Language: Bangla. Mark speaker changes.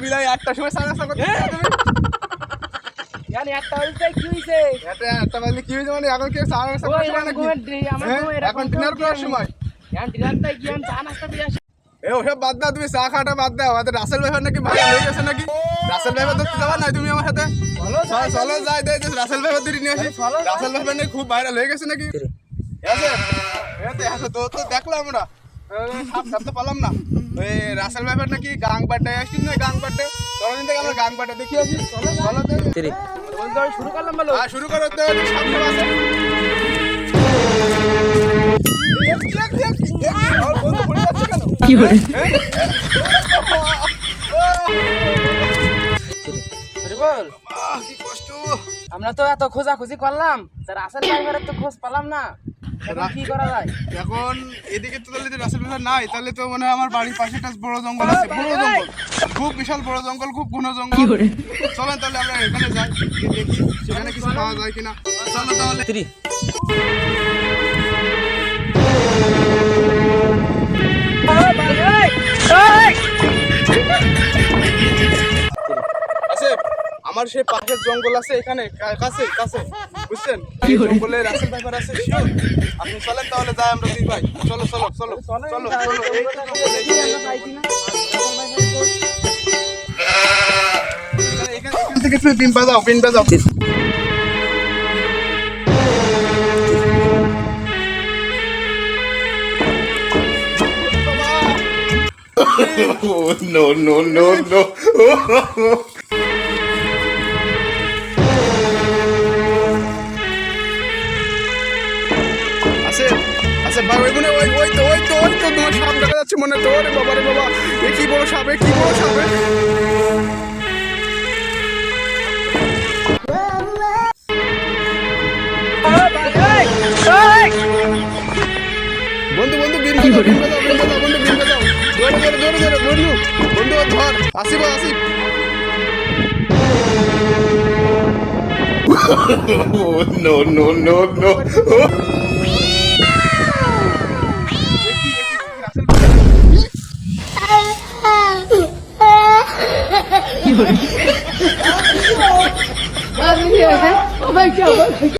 Speaker 1: বিলাই সময় সাড়ে আটটা করতে একটা মানে এখন আটটা করার সময় নাকি হ্যাঁ? এখন ডিনার করার সময় এ ওসব বাদ দাও তুমি চা খাওয়াটা বাদ দাও। আমাদের রাসেল ভাইবার নাকি ভাই হয়ে গেছে নাকি? রাসেল ভাইবার ধরতে যাবা নাই তুমি আমার সাথে? চলো যাই যাই, রাসেল ভাইবার ধরে নিয়ে আসি। রাসেল ভাইবার নাকি খুব ভাইরাল হয়ে গেছে নাকি? তো তো দেখলাম আমরা। সাপ তো পালাম না। ওই রাসেল ভাইবার নাকি গাং বাড্ডায় আসছি না গাং বাড্ডে চলো দিন থেকে আমরা গাং বাড্ডা দেখি আসি চলো চলো
Speaker 2: শুরু করলাম
Speaker 1: হ্যাঁ শুরু করো তো কি কষ্ট।
Speaker 2: আমরা তো এত খোঁজাখুঁজি করলাম তা রাসেল ড্রাইভারের তো খোঁজ পেলাম না। এখন কি করা যায়?
Speaker 1: এখন এদিকে তো তাহলে রাসেল ভাই নাই তাহলে তো মানে আমার বাড়ির পাশে একটা বড় জঙ্গল আছে বড় জঙ্গল। খুব বিশাল বড় জঙ্গল খুব ঘন জঙ্গল। চলেন তাহলে আমরা এখানে যাই দেখি সেখানে কিছু পাওয়া যায় কিনা। চলো তাহলে। আমার সেই পাশের জঙ্গল আছে এখানে কাছে কাছে বুঝছেন? এই জঙ্গলে রাসেল ভাইপার আছে? আপনি চলেন তাহলে যাই আমরা দুই ভাই। চলো চলো চলো চলো চলো এই থেকে তুমি পিন বাজাও পিন বাজাও।
Speaker 3: Oh, no, no, no, no.
Speaker 1: আছে ভাই ওইখানে ওই ওই তো ওই তো ওই তো তোমার সাপ দেখা যাচ্ছে মনে তো রে বাবা রে বাবা এ কি বড় সাপ এ কি বড় সাপ? বন্ধু বন্ধু বিন বাজাও বিন বন্ধু ধর আসিব
Speaker 3: no, no, no, no.
Speaker 1: Rasel